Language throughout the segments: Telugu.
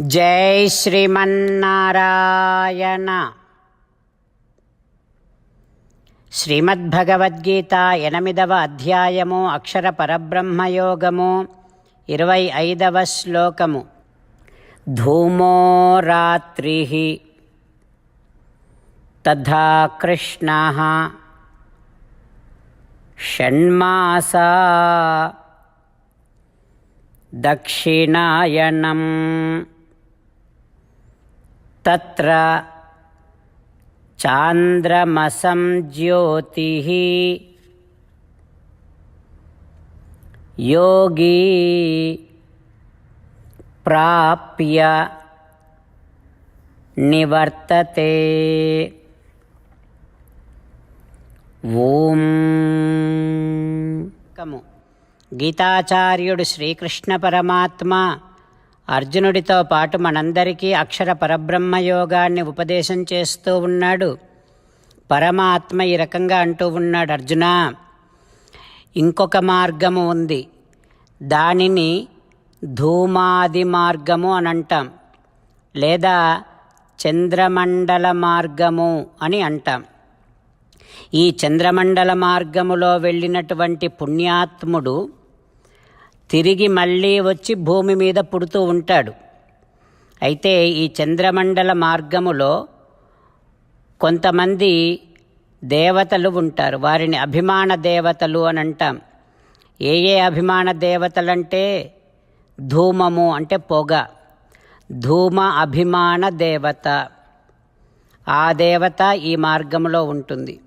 జై శ్రీమన్నారాయణ. శ్రీమద్భగవద్గీత ఎనిమిదవ అధ్యాయము అక్షర పరబ్రహ్మయోగము ఇరవై ఐదవ శ్లోకము. ధూమో రాత్రి తథా కృష్ణ షణ్మాసా దక్షిణాయనం. తత్ర చాంద్రమసం జ్యోతి యోగీ ప్రాప్య నివర్తతే. ఓం. కము. గీతాచార్యుడు శ్రీకృష్ణ పరమాత్మ అర్జునుడితో పాటు మనందరికీ అక్షర పరబ్రహ్మ యోగాన్ని ఉపదేశం చేస్తూ ఉన్నాడు. పరమాత్మ ఈ రకంగా అంటూ ఉన్నాడు అర్జున ఇంకొక మార్గము ఉంది. దానిని ధూమాది మార్గము అని అంటాం లేదా చంద్రమండల మార్గము అని అంటాం. ఈ చంద్రమండల మార్గములో వెళ్ళినటువంటి పుణ్యాత్ముడు తిరిగి మళ్ళీ వచ్చి భూమి మీద పుడుతూ ఉంటాడు. అయితే ఈ చంద్రమండల మార్గములో కొంతమంది దేవతలు ఉంటారు. వారిని అభిమాన దేవతలు అని అంటాం. ఏ ఏ అభిమాన దేవతలంటే ధూమము అంటే పొగ. ధూమ అభిమాన దేవత. ఆ దేవత ఈ మార్గంలో ఉంటుంది.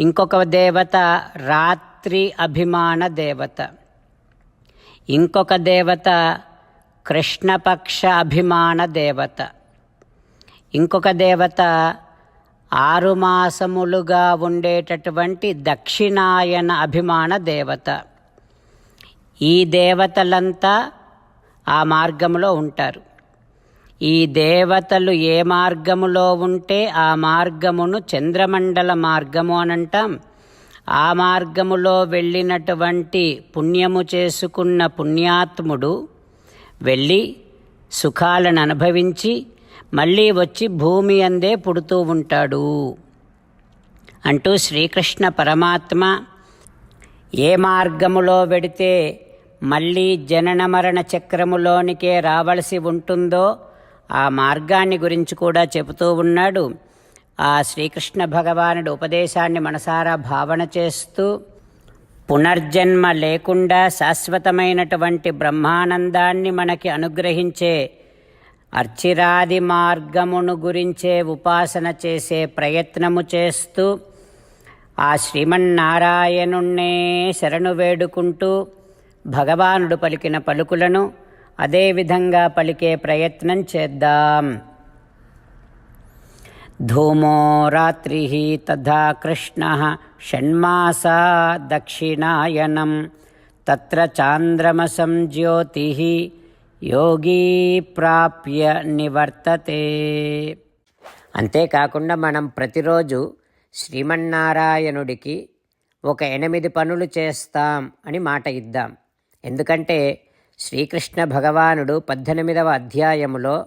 ఇంకొక దేవత రాత్రి అభిమాన దేవత. ఇంకొక దేవత కృష్ణపక్ష అభిమాన దేవత. ఇంకొక దేవత ఆరు మాసములుగా ఉండేటటువంటి దక్షిణాయన అభిమాన దేవత. ఈ దేవతలంతా ఆ మార్గంలో ఉంటారు. ఈ దేవతలు ఏ మార్గములో ఉంటే ఆ మార్గమును చంద్రమండల మార్గము అని అంటాం ఆ మార్గములో వెళ్ళినటువంటి పుణ్యము చేసుకున్న పుణ్యాత్ముడు వెళ్ళి సుఖాలను అనుభవించి మళ్ళీ వచ్చి భూమి అందే పుడుతూ ఉంటాడు. అంటూ శ్రీకృష్ణ పరమాత్మ ఏ మార్గములో వెడితే మళ్ళీ జనన మరణ చక్రములోనికే రావలసి ఉంటుందో ఆ మార్గాన్ని గురించి కూడా చెబుతూ ఉన్నాడు. ఆ శ్రీకృష్ణ భగవానుడు ఉపదేశాన్ని మనసారా భావన చేస్తూ పునర్జన్మ లేకుండా శాశ్వతమైనటువంటి బ్రహ్మానందాన్ని మనకి అనుగ్రహించే అర్చిరాది మార్గమును గురించే ఉపాసన చేసే ప్రయత్నము చేస్తూ ఆ శ్రీమన్నారాయణుణ్ణే శరణు వేడుకుంటూ భగవానుడు పలికిన పలుకులను అదేవిధంగా పలికే ప్రయత్నం చేద్దాం. ధూమో రాత్రి తథా కృష్ణ షణ్మాసా దక్షిణాయనం తత్ర చాంద్రమసం జ్యోతి యోగీ ప్రాప్య నివర్తతే అంతేకాకుండా మనం ప్రతిరోజు శ్రీమన్నారాయణుడికి ఒక ఎనిమిది పనులు చేస్తాం అని మాట ఇద్దాం. ఎందుకంటే శ్రీకృష్ణ భగవానుడు పద్దెనిమిదవ అధ్యాయములో